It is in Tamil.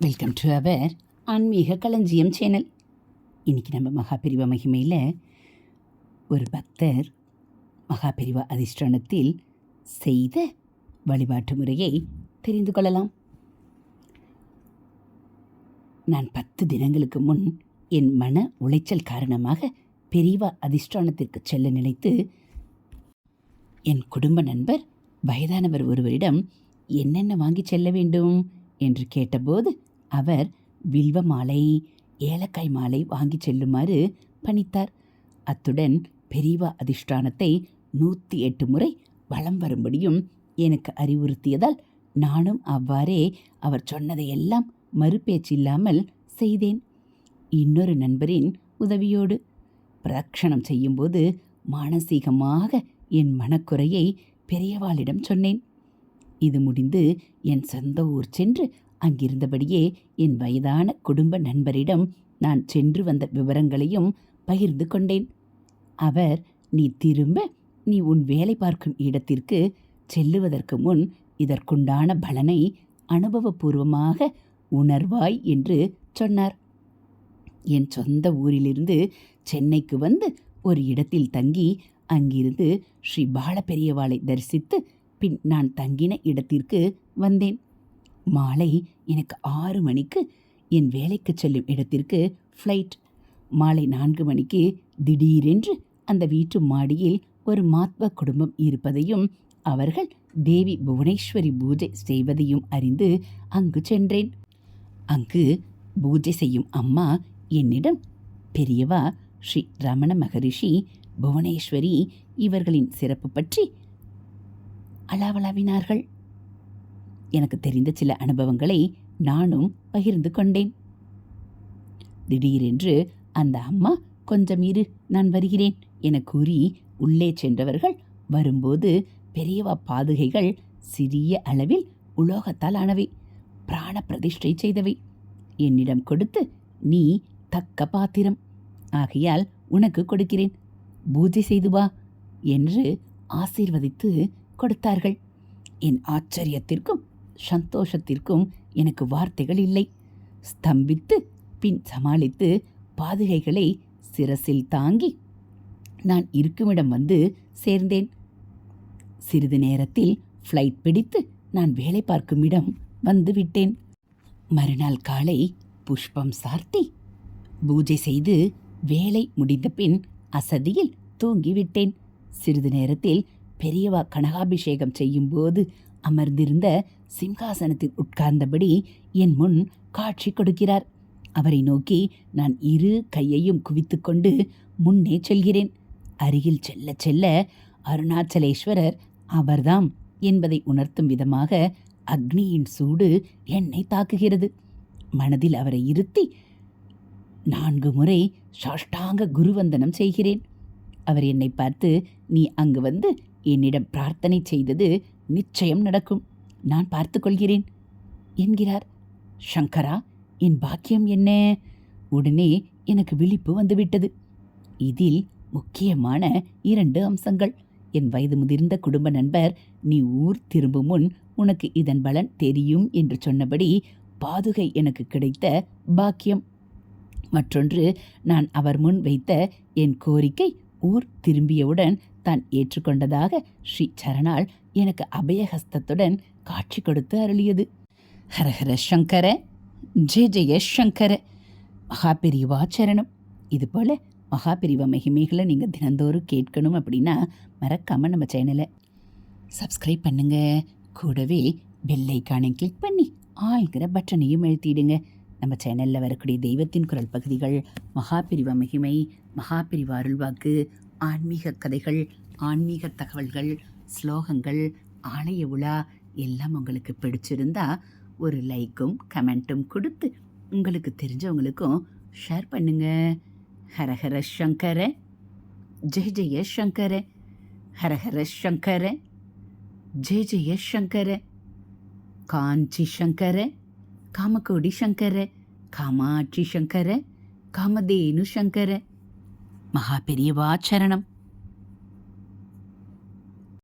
வெல்கம் டு அவர் ஆன்மீக களஞ்சியம் சேனல் இன்றைக்கி நம்ம மகாபிரிவா மகிமையில் ஒரு பக்தர் மகாபிரிவா அதிஷ்டானத்தில் செய்த வழிபாட்டு முறையை தெரிந்து கொள்ளலாம். நான் பத்து தினங்களுக்கு முன் என் மன உளைச்சல் காரணமாக பெரியவா அதிஷ்டானத்திற்கு செல்ல நினைத்து என் குடும்ப நண்பர் வயதானவர் ஒருவரிடம் என்னென்ன வாங்கி செல்ல வேண்டும் என்று கேட்டபோது அவர் வில்வ மாலை ஏலக்காய் மாலை வாங்கி செல்லுமாறு பணித்தார். அத்துடன் பெரியவா அதிஷ்டானத்தை நூற்றி எட்டு முறை வலம் வரும்படியும் எனக்கு அறிவுறுத்தியதால் நானும் அவ்வாறே அவர் சொன்னதையெல்லாம் மறுபேச்சில்லாமல் செய்தேன். இன்னொரு நண்பரின் உதவியோடு பிரக்ஷணம் செய்யும்போது மானசீகமாக என் மனக்குறையை பெரியவாளிடம் சொன்னேன். இது முடிந்து என் சொந்த ஊர் சென்று அங்கிருந்தபடியே என் வயதான குடும்ப நண்பரிடம் நான் சென்று வந்த விவரங்களையும் பகிர்ந்து கொண்டேன். அவர் நீ திரும்ப நீ உன் வேலை பார்க்கும் இடத்திற்கு செல்லுவதற்கு முன் இதற்குண்டான பலனை அனுபவபூர்வமாக உணர்வாய் என்று சொன்னார். என் சொந்த ஊரிலிருந்து சென்னைக்கு வந்து ஒரு இடத்தில் தங்கி அங்கிருந்து ஸ்ரீ பாலபெரியவாளை தரிசித்து பின் நான் தங்கின இடத்திற்கு வந்தேன். மாலை எனக்கு ஆறு மணிக்கு என் வேலைக்கு செல்லும் இடத்திற்கு ஃப்ளைட் மாலை நான்கு மணிக்கு திடீரென்று அந்த வீட்டு மாடியில் ஒரு மாத்வ குடும்பம் இருப்பதையும் அவர்கள் தேவி புவனேஸ்வரி பூஜை செய்வதையும் அறிந்து அங்கு சென்றேன். அங்கு பூஜை செய்யும் அம்மா என்னிடம் பெரியவா ஸ்ரீ ரமண மகரிஷி புவனேஸ்வரி இவர்களின் சிறப்பு பற்றி அளவளவினார்கள் எனக்கு தெரிந்த சில அனுபவங்களை நானும் பகிர்ந்து கொண்டேன். திடீரென்று அந்த அம்மா கொஞ்சம் இரு நான் வருகிறேன் என கூறி உள்ளே சென்றவர்கள் வரும்போது பெரியவா பாதுகைகள் சிறிய அளவில் உலோகத்தால் ஆனவை. பிராண பிரதிஷ்டை செய்தவை. என்னிடம் கொடுத்து நீ தக்க பாத்திரம். ஆகையால் உனக்கு கொடுக்கிறேன். பூஜை செய்து வா என்று ஆசீர்வதித்து கொடுத்தார்கள். என் ஆச்சரியத்திற்கும் சந்தோஷத்திற்கும் எனக்கு வார்த்தைகள் இல்லை. ஸ்தம்பித்து பின் சமாளித்து பாதுகைகளை சிரசில் தாங்கி நான் இருக்குமிடம் வந்து சேர்ந்தேன். சிறிது நேரத்தில் ஃப்ளைட் பிடித்து நான் வேலை பார்க்கும் இடம் வந்து விட்டேன். மறுநாள் காலை புஷ்பம் சார்த்தி பூஜை செய்து வேலை முடிந்த பின் அசதியில் தூங்கிவிட்டேன் சிறிது நேரத்தில் பெரியவா கனகாபிஷேகம் செய்யும்போது அமர்ந்திருந்த சிம்ஹாசனத்தில் உட்கார்ந்தபடி என் முன் காட்சி கொடுக்கிறார். அவரை நோக்கி நான் இரு கையையும் குவித்துக்கொண்டு முன்னே செல்கிறேன். அருகில் செல்ல செல்ல அருணாச்சலேஸ்வரர் அவர்தாம் என்பதை உணர்த்தும் விதமாக அக்னியின் சூடு என்னை தாக்குகிறது. மனதில் அவரை இருத்தி நான்கு முறை சாஷ்டாங்க குருவந்தனம் செய்கிறேன். அவர் என்னை பார்த்து நீ அங்கு வந்து என்னிடம் பிரார்த்தனை செய்தது நிச்சயம் நடக்கும். நான் பார்த்துக்கொள்கிறேன் என்கிறார். சங்கரா என் பாக்கியம் என்ன? உடனே எனக்கு விழிப்பு வந்துவிட்டது. இதில் முக்கியமான இரண்டு அம்சங்கள். என் வயது முதிர்ந்த குடும்ப நண்பர் நீ ஊர் திரும்பும் முன் உனக்கு இதன் பலன் தெரியும் என்று சொன்னபடி பாதுகை எனக்கு கிடைத்த பாக்கியம். மற்றொன்று நான் அவர் முன் வைத்த என் கோரிக்கை ஊர் திரும்பியவுடன் தான் ஏற்றுக்கொண்டதாக ஸ்ரீ சரணால் எனக்கு அபயஹஸ்தத்துடன் காட்சி கொடுத்து அருளியது. ஹரஹர சங்கர ஜெய ஜெய சங்கர. மகாபிரிவாச்சரணம் இதுபோல் மகாபெரிவா மகிமைகளை நீங்கள் தினந்தோறும் கேட்கணும் அப்படின்னா மறக்காமல் நம்ம சேனலை சப்ஸ்கிரைப் பண்ணுங்க. கூடவே பெல்லைக்கானை கிளிக் பண்ணி ஆள்கிற பட்டனையும் எழுத்திடுங்க நம்ம சேனலில் வரக்கூடிய தெய்வத்தின் குரல் பகுதிகள் மகாபிரிவ மகிமை மகாபிரிவ அருள்வாக்கு ஆன்மீக கதைகள் ஆன்மீக தகவல்கள் ஸ்லோகங்கள் ஆலய உலா எல்லாம் உங்களுக்கு பிடிச்சிருந்தா ஒரு லைக்கும் கமெண்ட்டும் கொடுத்து உங்களுக்கு தெரிஞ்சவங்களுக்கும் ஷேர் பண்ணுங்க. ஹரஹர சங்கர ஜெய ஜெய சங்கர ஹரஹர சங்கர ஜெய ஜெய சங்கர காஞ்சி சங்கர காமக்கோடி சங்கர காமாட்சி சங்கர காமதேனு சங்கர. மகா பெரியவா சரணம்.